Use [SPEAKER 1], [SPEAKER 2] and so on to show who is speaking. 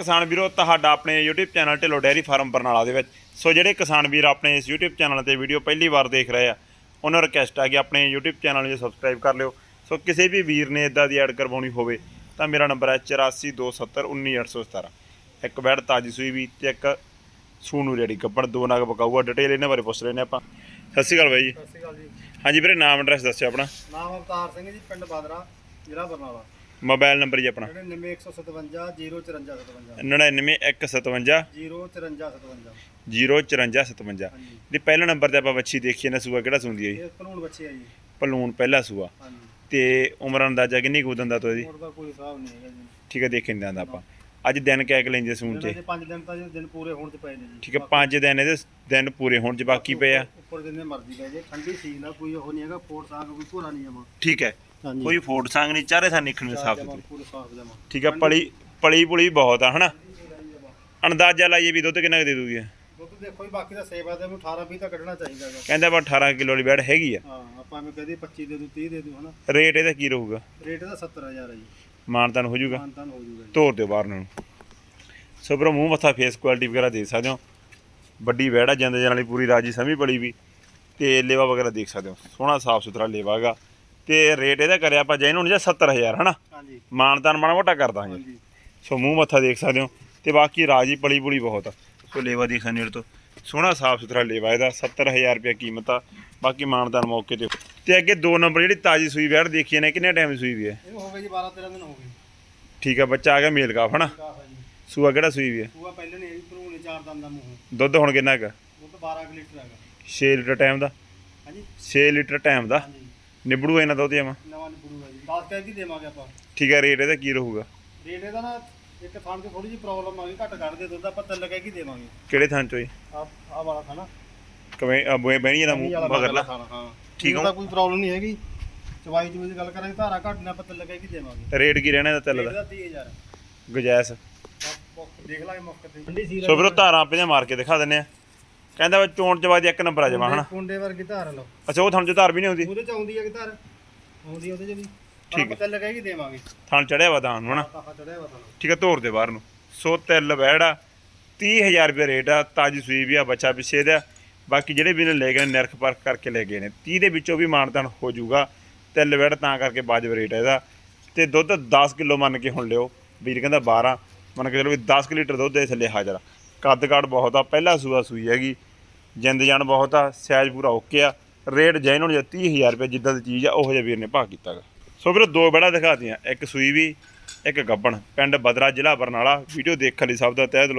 [SPEAKER 1] ਕਿਸਾਨ ਵੀਰੋ ਤੁਹਾਡਾ ਆਪਣੇ YouTube channel Dhillon dairy farm Barnala ਦੇ ਵਿੱਚ। ਸੋ ਜਿਹੜੇ ਕਿਸਾਨ ਵੀਰ ਆਪਣੇ ਇਸ YouTube ਚੈਨਲ ਤੇ ਵੀਡੀਓ ਪਹਿਲੀ ਵਾਰ ਦੇਖ ਰਹੇ ਆ ਉਹਨਾਂ ਨੂੰ ਰਿਕਵੈਸਟ ਆ ਕਿ ਆਪਣੇ YouTube ਚੈਨਲ ਨੂੰ ਸਬਸਕ੍ਰਾਈਬ ਕਰ ਲਿਓ। ਸੋ ਕਿਸੇ ਵੀ ਵੀਰ ਨੇ ਇਦਾਂ ਦੀ ਐਡ ਕਰਵਾਉਣੀ ਹੋਵੇ ਤਾਂ ਮੇਰਾ ਨੰਬਰ ਹੈ 8427191817 ਇੱਕ ਬੈਡ ਤਾਜੀ ਸੂਈ ਵੀ ਤੇ ਇੱਕ ਸੂਨੂ ਰੈਡੀ ਕੱਪੜ ਦੋ ਨਗ ਪਕਾਊਗਾ ਡਿਟੇਲ ਇਹਨਾਂ ਬਾਰੇ ਪੁੱਛ ਰਹੇ ਨੇ ਆਪਾਂ। ਸਤਿ ਸ਼੍ਰੀ ਅਕਾਲ ਬਾਈ ਜੀ।
[SPEAKER 2] ਸਤਿ ਸ਼੍ਰੀ ਅਕਾਲ ਜੀ।
[SPEAKER 1] ਹਾਂਜੀ ਵੀਰੇ ਨਾਮ ਐਡਰੈਸ ਦੱਸਿਓ ਆਪਣਾ।
[SPEAKER 2] ਨਾਮ ਅਵਤਾਰ ਸਿੰਘ ਜੀ ਪਿੰਡ ਬਾਦਰਾ ਜ਼ਿਲ੍ਹਾ ਬਰਨਾਲਾ।
[SPEAKER 1] ਮੋਬਾਈਲ ਨੰਬਰ ਜੀ ਆਪਣਾ।
[SPEAKER 2] 99157 05457
[SPEAKER 1] 99157
[SPEAKER 2] 05457
[SPEAKER 1] 05457
[SPEAKER 2] ਹਾਂਜੀ।
[SPEAKER 1] ਦੀ ਪਹਿਲਾ ਨੰਬਰ ਤੇ ਆਪਾਂ ਵੱਛੀ ਦੇਖੀ ਨਾ ਸੂਆ ਕਿਹੜਾ ਸੁੰਦੀ ਹੈ ਜੀ?
[SPEAKER 2] ਇਹ ਕਾਨੂੰਨ ਬੱਚੇ ਆ ਜੀ।
[SPEAKER 1] ਪਲੂਣ ਪਹਿਲਾ ਸੂਆ। ਤੇ ਉਮਰ ਅੰਦਾਜ਼ਾ ਕਿੰਨੀ ਕੁ ਦੰਦਾ ਤੋਂ ਇਹਦੀ
[SPEAKER 2] ਮੋੜ ਦਾ ਕੋਈ ਹਿਸਾਬ ਨਹੀਂ ਹੈਗਾ ਜੀ।
[SPEAKER 1] ਠੀਕ ਹੈ ਦੇਖੇ ਨਹੀਂ ਆਪਾਂ। ਅੱਜ ਦਿਨ ਕਹਿ ਕੇ ਲੈਂਦੇ ਚ।
[SPEAKER 2] ਦੇ 5 ਦਿਨ ਤਾਂ ਜੀ ਦਿਨ ਪੂਰੇ ਹੋਣ ਚ ਪਏ ਨੇ ਜੀ।
[SPEAKER 1] ਠੀਕ ਹੈ ਪੰਜ ਦਿਨ ਇਹਦੇ ਦਿਨ ਪੂਰੇ ਹੋਣ ਚ ਬਾਕੀ ਪਏ ਆ।
[SPEAKER 2] ਉੱਪਰ ਜਿੰਨੇ ਮਰਜ਼ੀ ਪਏ ਜੇ। ਠੰਡੀ ਸੀਲ ਆ ਕੋਈ ਉਹ ਨਹੀਂ ਹੈਗਾ ਫੋੜ ਸਾਗ ਕੋਈ ਭੋਰਾ ਨਹੀਂ ਜਮਾ
[SPEAKER 1] ਠੀਕ ਹੈ।
[SPEAKER 2] ਹਾਂਜੀ।
[SPEAKER 1] ਕੋਈ ਫੋਟ ਸੰਗ ਨਹੀਂ ਚਾਰੇ ਥਾਂ ਨਿਕਲਣੇ ਸਾਫ਼ ਸੁਥਰੇ।
[SPEAKER 2] ਪੂਰੇ ਸਾਫ਼ ਜਮਾ।
[SPEAKER 1] ਠੀਕ ਹੈ ਪਲੀ ਪਲੀ ਪੁਲੀ ਬਹੁਤ ਆ ਹਨਾ? ਅੰਦਾਜ਼ਾ ਲਾਈਏ ਵੀ ਦੁੱਧ ਕਿੰਨਾ ਕੁ ਦੇ ਦੂਗੀ ਇਹ?
[SPEAKER 2] ਦੁੱਧ ਦੇਖੋ ਜੀ ਬਾਕੀ ਦਾ ਸੇਵਾ ਦੇ ਨੂੰ 18 20 ਤਾਂ ਕੱਢਣਾ ਚਾਹੀਦਾ ਹੈਗਾ।
[SPEAKER 1] ਕਹਿੰਦਾ ਆਪਾਂ 18 ਕਿਲੋ ਵਾਲੀ ਬੈੜ ਹੈਗੀ ਆ।
[SPEAKER 2] ਹਾਂ ਆਪਾਂ ਐਵੇਂ ਕਹਦੇ 25 ਦੇ ਦੂ 30 ਦੇ ਦੂ ਹਨਾ?
[SPEAKER 1] ਰੇਟ ਇਹਦਾ ਕੀ ਰਹੂਗਾ?
[SPEAKER 2] ਰੇਟ ਇਹਦਾ 70000 ਹੈ ਜੀ।
[SPEAKER 1] ਮਾਨਤਾਨ ਹੋ ਜਾਊਗਾ।
[SPEAKER 2] ਮਾਨਤਾਨ ਹੋ ਜੂਗਾ ਜੀ।
[SPEAKER 1] ਤੋਰ ਦਿਓ ਬਾਹਰ ਨੂੰ। ਸੋ ਬਰੋ ਮੂੰਹ ਮੱਥਾ ਫੇਸ ਕੁਆਲਿਟੀ ਵਗੈਰਾ ਦੇਖ ਸਕਦੇ ਹੋ। ਵੱਡੀ ਵਹਿੜਾ ਜਾਂਦੇ ਜਾਣ ਵਾਲੀ ਪੂਰੀ ਰਾਜੀ ਸਮੀ ਵੀ। ਤੇ ਲੇਵਾ ਵਗੈਰਾ ਦੇਖ ਸਕਦੇ ਹੋ। ਸੋਹਣਾ ਸਾਫ਼ ਸੁਥਰਾ ਲੇਵਾ ਹੈਗਾ। ਤੇ ਰੇਟ ਇਹਦਾ ਕਰਿਆ ਆਪਾਂ ਜੈਨ ਹੁਣ ਜਾਂ 70000 ਹਨਾ?
[SPEAKER 2] ਹਾਂਜੀ।
[SPEAKER 1] ਮਾਨਤਾਨ ਮਾੜਾ ਮੋਟਾ ਕਰ ਦਾਂਗੇ
[SPEAKER 2] ਹਾਂਜੀ।
[SPEAKER 1] ਸੋ ਮੂੰਹ ਮੱਥਾ ਦੇਖ ਸਕਦੇ ਹੋ। ਤੇ ਬਾਕੀ ਰਾਜੀ ਪਲੀ ਪੁਲੀ ਬਹੁਤ ਆ। ਸੋ ਲੇਵਾ ਦੇਖਣ ਨੇੜ ਤੋਂ। ਸੋਹਣਾ ਸਾਫ਼ ਸੁਥਰਾ ਲੇਵਾ ਇਹਦਾ 70000 ਰੁਪਏ ਕੀਮਤ ਆ। ਬਾਕੀ ਮਾਨਦਾਨ ਮੌਕੇ ਤੇ ਤੇ ਅੱਗੇ ਦੋ ਨੰਬਰ ਜਿਹੜੀ ਤਾਜੀ ਸੂਈ ਵੈੜ ਦੇਖੀ ਨੇ ਕਿੰਨੇ ਟਾਈਮ ਦੀ ਸੂਈ ਵੀ ਹੈ?
[SPEAKER 2] ਇਹ ਹੋ ਗਏ ਜੀ 12 13 ਦਿਨ ਹੋ ਗਏ।
[SPEAKER 1] ਠੀਕ ਆ ਬੱਚਾ ਆ ਗਿਆ ਮੇਲ ਕਾਫ ਹਨਾ?
[SPEAKER 2] ਕਾਫ ਜੀ।
[SPEAKER 1] ਸੂਆ ਕਿਹੜਾ ਸੂਈ ਵੀ ਹੈ?
[SPEAKER 2] ਪੂਆ ਪਹਿਲੇ ਨੇ ਇਹ ਭਰੂਣੇ ਚਾਰ ਦੰਦ ਦਾ ਮੂੰਹ।
[SPEAKER 1] ਦੁੱਧ ਹੁਣ ਕਿੰਨਾ ਹੈਗਾ
[SPEAKER 2] ਉਹ ਤਾਂ 12 ਕੁ ਲੀਟਰ ਹੈਗਾ।
[SPEAKER 1] 6 ਲੀਟਰ ਟਾਈਮ ਦਾ।
[SPEAKER 2] ਹਾਂਜੀ।
[SPEAKER 1] 6 ਲੀਟਰ ਟਾਈਮ ਦਾ।
[SPEAKER 2] ਹਾਂਜੀ।
[SPEAKER 1] ਨਿਬੜੂ ਇਹਨਾਂ ਦੁੱਧ ਜਮਾ
[SPEAKER 2] ਨਵਾਂ ਨਿਬੜੂਗਾ ਜੀ। 10 ਕਹਿ ਕੇ ਦੇਵਾਂਗੇ ਆਪਾਂ।
[SPEAKER 1] ਠੀਕ ਹੈ ਰੇਟ ਇਹਦਾ ਕੀ ਰਹੂਗਾ?
[SPEAKER 2] ਰੇਟ ਇਹਦਾ ਨਾ ਇੱਕ ਥਾਂ ਤੇ ਥੋੜੀ ਜਿਹੀ ਪ੍ਰੋਬਲਮ ਆ ਗਈ ਘੱਟ ਕੱਢਦੇ ਦੁੱਧ ਆਪਾਂ ਤਿੰਨ ਕਹਿ ਕੇ ਦੇਵਾਂਗੇ।
[SPEAKER 1] ਕਿਹੜੇ ਥਾਂ ਚੋਂ ਜੀ
[SPEAKER 2] ਆ ਆ ਵਾਲਾ ਖਾਣਾ
[SPEAKER 1] ਕਵੇਂ ਆ ਬੋਏ ਬਹਿਣੀ ਦਾ ਮੂੰਹ ਮਗਰਲਾ
[SPEAKER 2] ਹਾਂ।
[SPEAKER 1] ਠੀਕ।
[SPEAKER 2] ਤਾਂ ਕੋਈ ਪ੍ਰੋਬਲਮ ਨਹੀਂ ਹੈਗੀ। ਚਵਾਈ ਚੂਈ ਦੀ ਗੱਲ ਕਰਾਂਗੇ ਧਾਰਾ ਘੱਟ ਨਾ ਆਪਾਂ ਤਿੰਨ ਕਹਿ ਕੇ ਦੇਵਾਂਗੇ।
[SPEAKER 1] ਰੇਟ ਕੀ ਰਹਿਣਾ ਇਹਦਾ ਤਿੱਲ ਦਾ?
[SPEAKER 2] ਦਾ 30000
[SPEAKER 1] ਗੁਜਾਇਸ਼।
[SPEAKER 2] ਦੇਖ ਲਾਂਗੇ ਮੌਕੇ ਤੇ।
[SPEAKER 1] ਸੋ ਵੀਰੋ ਧਾਰਾਂ ਆਪੇ ਮਾਰ ਕੇ ਦਿਖਾ ਦਿੰਨੇ ਆ। ਕਹਿੰਦਾ ਵਾ ਚੋਣ ਚਵਾਦੀ ਇੱਕ ਨੰਬਰ ਆ ਜਮਾ ਹਨਾ।
[SPEAKER 2] ਕੁੰਡੇ ਵਰਗੀ ਧਾਰ ਲਓ।
[SPEAKER 1] ਅੱਛਾ ਉਹ ਥਣ ਚ ਧਾਰ ਵੀ ਨਹੀਂ ਆਉਂਦੀ?
[SPEAKER 2] ਉਹਦੇ ਚ ਆਉਂਦੀ ਹੈ ਕਿ ਧਾਰ? ਆਉਂਦੀ ਆ ਉਹਦੇ ਚ ਵੀ।
[SPEAKER 1] ਠੀਕ
[SPEAKER 2] ਠੀਕ ਤਿੰਨ ਕਹਿ ਕੇ ਦੇਵਾਂਗੇ।
[SPEAKER 1] ਥਣ ਚੜਿਆ ਵਾ ਦਾਨ ਨੂੰ ਹਨਾ?
[SPEAKER 2] ਤਾਹਾ ਚੜਿਆ ਵਾ ਤੁਹਾਨੂੰ
[SPEAKER 1] ਠੀਕ ਹੈ ਤੋਰ ਦੇ ਬਾਹਰ ਨੂੰ। ਸੋ ਤਿੱਲ ਵੈੜਾ 30000 ਰੁਪਏ ਰੇਟ ਆ ਤਾਜੀ ਸੂਈ ਵੀ ਆ ਬੱਚਾ ਪਿੱਛੇ ਦਾ। ਬਾਕੀ ਜਿਹੜੇ ਵੀ ਨੇ ਲੈ ਗਏ ਨੇ ਨਿਰਖ ਪਰਖ ਕਰਕੇ ਲੈ ਗਏ ਨੇ। 30 ਦੇ ਵਿੱਚੋਂ ਵੀ ਮਾਨਤਨ ਹੋ ਜਾਊਗਾ। ਤਿੱਲ ਵੈੜ ਤਾਂ ਕਰਕੇ ਵਾਜਬ ਰੇਟ ਹੈ ਇਹਦਾ। ਤੇ ਦੁੱਧ 10 ਕਿਲੋ ਮੰਨ ਕੇ ਹੁਣ ਲਿਓ। ਵੀਰ ਕਹਿੰਦਾ 12 ਮੰਨ ਕੇ ਚਲੋ ਵੀ 10 ਕੁ ਲੀਟਰ ਦੁੱਧ ਦੇ ਥੱਲੇ ਹਾਜ਼ਰ ਆ। ਕੱਦ ਕਾਠ ਬਹੁਤ ਆ, ਪਹਿਲਾ ਸੂਆ ਸੂਈ ਹੈਗੀ, ਜਿੰਦ ਜਾਨ ਬਹੁਤ ਆ ਸਾਈਜ਼ ਪੂਰਾ ਓਕੇ ਆ, ਰੇਟ ਜੈਨ ਹੁਣ 30000 ਰੁਪਏ ਜਿੱਦਾਂ ਦੀ ਚੀਜ਼ ਆ, ਉਹੋ ਜਿਹਾ ਵੀਰ ਨੇ ਭਾਅ ਕੀਤਾ ਗਾ। ਸੋ ਵੀਰੋ, ਦੋ ਬੜਾ ਦਿਖਾਤੀਆਂ, ਇੱਕ ਸੂਈ ਵੀ, ਇੱਕ ਗੱਬਣ, ਪਿੰਡ ਬਦਰਾ ਜ਼ਿਲ੍ਹਾ ਬਰਨਾਲਾ, ਵੀਡੀਓ ਦੇਖਣ ਲਈ ਸਭ ਦਾ ਤਹਿ ਦਿਲੋਂ